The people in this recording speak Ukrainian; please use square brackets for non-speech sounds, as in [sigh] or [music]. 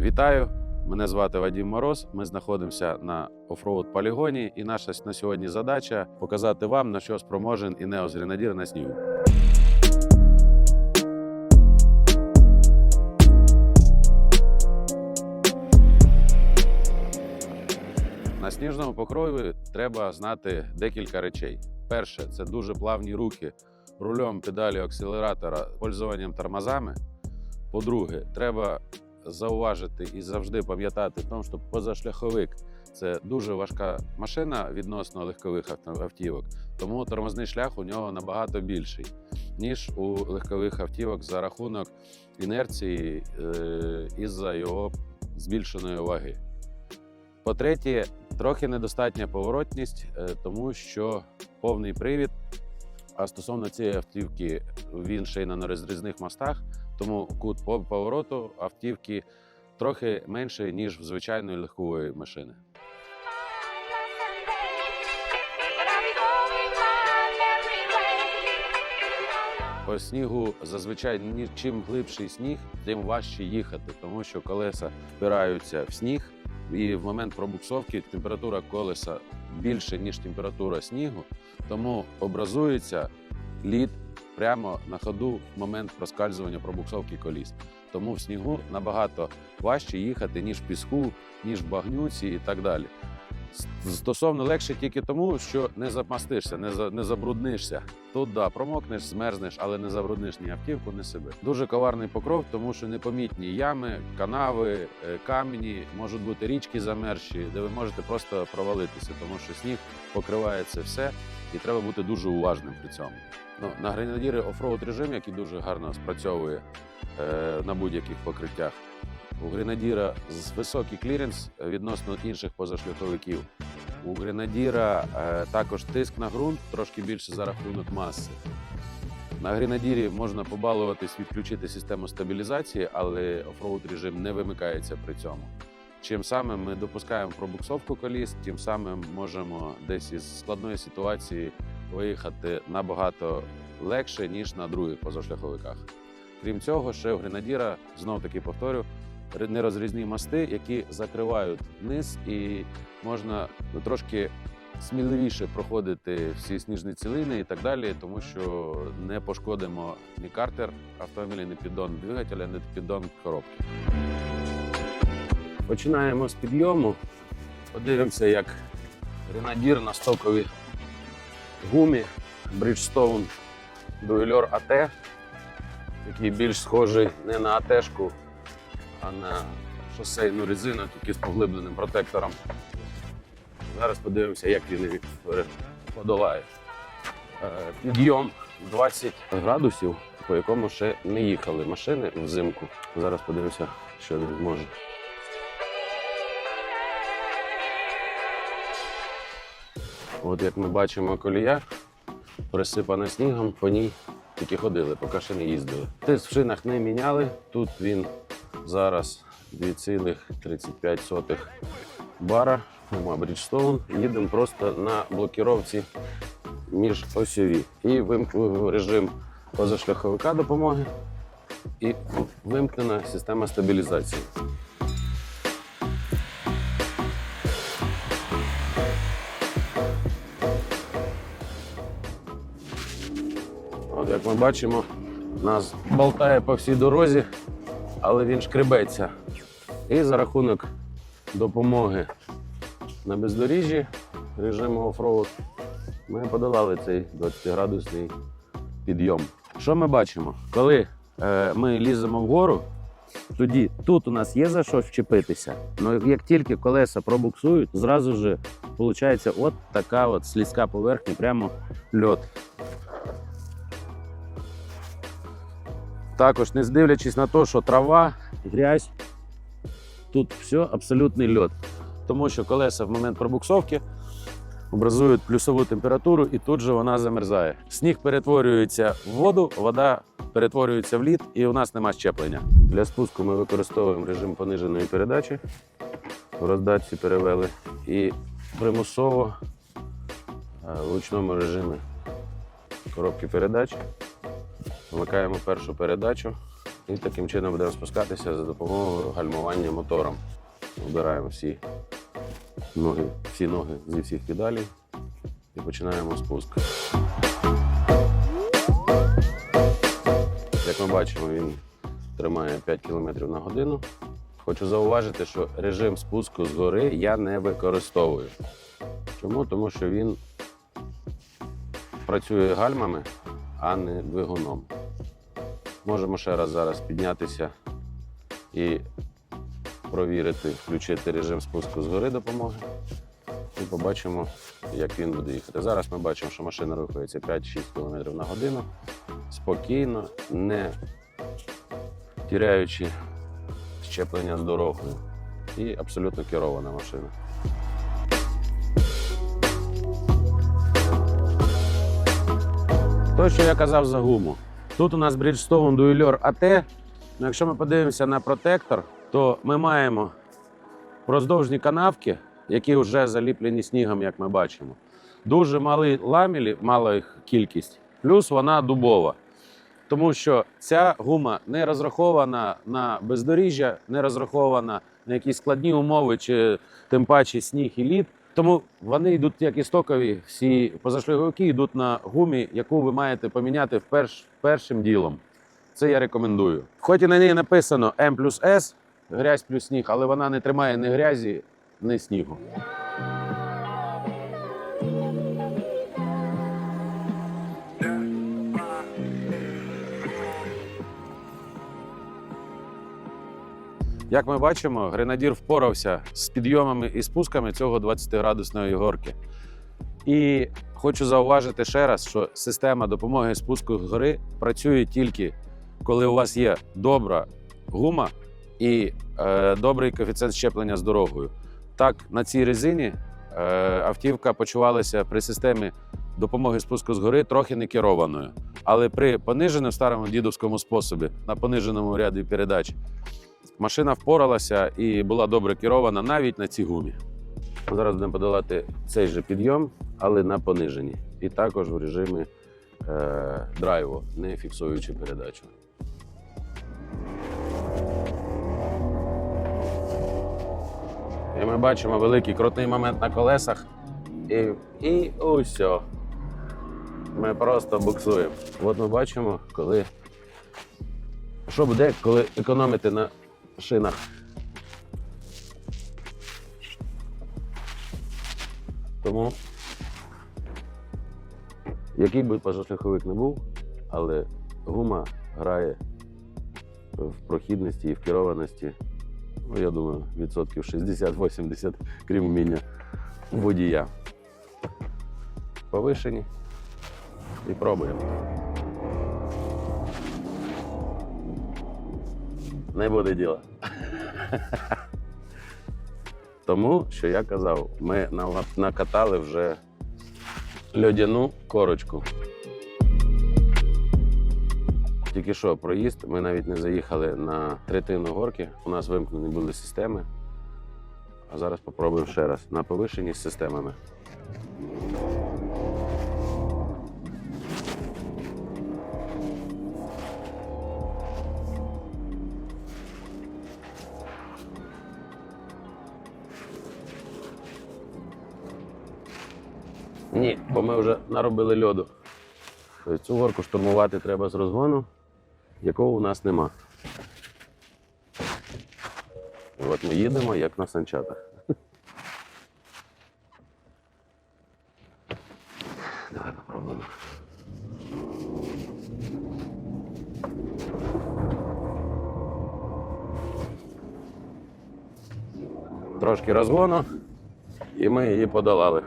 Вітаю! Мене звати Вадим Мороз. Ми знаходимося на офроуд полігоні, і наша на сьогодні задача показати вам на що спроможен Інеос Гренадір на снігу. На сніжному покрові треба знати декілька речей. Перше це дуже плавні руки рулем педалі акселератора, пользуванням тормозами. По-друге, треба зауважити і завжди пам'ятати, тому що позашляховик це дуже важка машина відносно легкових автівок, тому тормозний шлях у нього набагато більший, ніж у легкових автівок за рахунок інерції е, із-за його збільшеної ваги. По-третє, трохи недостатня поворотність, е, тому що повний привід. А стосовно цієї автівки, він ще й на нерозрізних мостах, тому кут по повороту автівки трохи менший, ніж в звичайної легкової машини. По снігу зазвичай чим глибший сніг, тим важче їхати, тому що колеса впираються в сніг, і в момент пробуксовки температура колеса більше, ніж температура снігу, тому образується лід прямо на ходу в момент проскальзування пробуксовки коліс. Тому в снігу набагато важче їхати, ніж в піску, ніж в багнюці і так далі. Стосовно легше тільки тому, що не замастишся, не, за, не забруднишся. Тут да, промокнеш, змерзнеш, але не забрудниш ні автівку, ні себе. Дуже коварний покров, тому що непомітні ями, канави, е, камені, можуть бути річки замерзші, де ви можете просто провалитися, тому що сніг покриває це все, і треба бути дуже уважним при цьому. Ну, на гренадірі офроуд режим, який дуже гарно спрацьовує е, на будь-яких покриттях. У гренадіра високий кліренс відносно інших позашляховиків. У гренадіра е, також тиск на ґрунт трошки більше за рахунок маси. На гренадірі можна побалуватись, відключити систему стабілізації, але офроуд режим не вимикається при цьому. Чим самим ми допускаємо пробуксовку коліс, тим самим можемо десь із складної ситуації виїхати набагато легше, ніж на других позашляховиках. Крім цього, ще у гренадіра, знов таки повторю, нерозрізні мости, які закривають низ, і можна трошки сміливіше проходити всі сніжні цілини і так далі, тому що не пошкодимо ні картер автомобіля, ні піддон двигателя, ні піддон коробки. Починаємо з підйому. Подивимося, як гренадір на стоковій гумі Bridgestone Duelor AT, який більш схожий не на АТшку, а на шосейну резину, тільки з поглибленим протектором. Зараз подивимося, як він їх подолає. Е, Підйом 20 градусів, по якому ще не їхали машини взимку. Зараз подивимося, що він зможе. От як ми бачимо, колія присипана снігом, по ній тільки ходили, поки ще не їздили. Тиск в шинах не міняли. Тут він зараз 2,35 бара. Гума Bridgestone. Їдемо просто на блокіровці між осьові. І вимкнув режим позашляховика допомоги і вимкнена система стабілізації. Як ми бачимо, нас болтає по всій дорозі, але він шкребеться. І за рахунок допомоги на бездоріжжі режиму офроуд ми подолали цей 20-градусний підйом. Що ми бачимо? Коли е, ми ліземо вгору, тоді тут у нас є за що вчепитися. Ну як тільки колеса пробуксують, зразу ж виходить от така от слізька поверхня, прямо льот. Також не дивлячись на те, що трава, грязь, тут все абсолютний льот. Тому що колеса в момент пробуксовки образують плюсову температуру і тут же вона замерзає. Сніг перетворюється в воду, вода перетворюється в лід, і у нас нема щеплення. Для спуску ми використовуємо режим пониженої передачі. В роздатці перевели і примусово е, в ручному режимі коробки передач. Вмикаємо першу передачу І таким чином будемо спускатися за допомогою гальмування мотором. Обираємо всі ноги, всі ноги зі всіх педалей і починаємо спуск. Як ми бачимо, він тримає 5 км на годину. Хочу зауважити, що режим спуску згори я не використовую. Чому? Тому що він працює гальмами, а не двигуном. Можемо ще раз зараз піднятися і провірити, включити режим спуску згори допомоги. І побачимо, як він буде їхати. Зараз ми бачимо, що машина рухається 5-6 км на годину. Спокійно, не тіряючи щеплення з дорогою. І абсолютно керована машина. То, що я казав за гуму. Тут у нас Bridgestone Duelor AT. Ну, якщо ми подивимося на протектор, то ми маємо роздовжні канавки, які вже заліплені снігом, як ми бачимо. Дуже малі ламілі, мала їх кількість, плюс вона дубова. Тому що ця гума не розрахована на бездоріжжя, не розрахована на якісь складні умови, чи тим паче сніг і лід. Тому вони йдуть як і стокові, всі позашліговики йдуть на гумі, яку ви маєте поміняти вперш, першим ділом. Це я рекомендую. Хоч і на ній написано М плюс С, грязь плюс сніг, але вона не тримає ні грязі, ні снігу. Як ми бачимо, гренадір впорався з підйомами і спусками цього 20-градусної горки. І хочу зауважити ще раз, що система допомоги спуску з гори працює тільки коли у вас є добра гума і е, добрий коефіцієнт щеплення з дорогою. Так, на цій резині е, автівка почувалася при системі допомоги спуску з гори трохи не керованою. Але при пониженому старому дідовському способі на пониженому ряді передач машина впоралася і була добре керована навіть на цій гумі. Зараз будемо подолати цей же підйом, але на пониженні. І також в режимі е, драйву, не фіксуючи передачу. І ми бачимо великий крутий момент на колесах. І, і усьо. Ми просто буксуємо. От ми бачимо, коли. Що буде, коли економити на шинах. Тому, який би позашляховик не був, але гума грає в прохідності і в керованості, ну, я думаю, відсотків 60-80, крім вміння водія. Повишені і пробуємо. Не буде діла. Тому, що я казав, ми накатали вже льодяну корочку. Тільки що проїзд, ми навіть не заїхали на третину горки. У нас вимкнені були системи. А зараз спробуємо ще раз на повишенні з системами. Ні, бо ми вже наробили льоду. Тобто цю горку штурмувати треба з розгону, якого у нас нема. От ми їдемо, як на санчатах. [laughs] Давай попробуємо. Трошки розгону, і ми її подолали.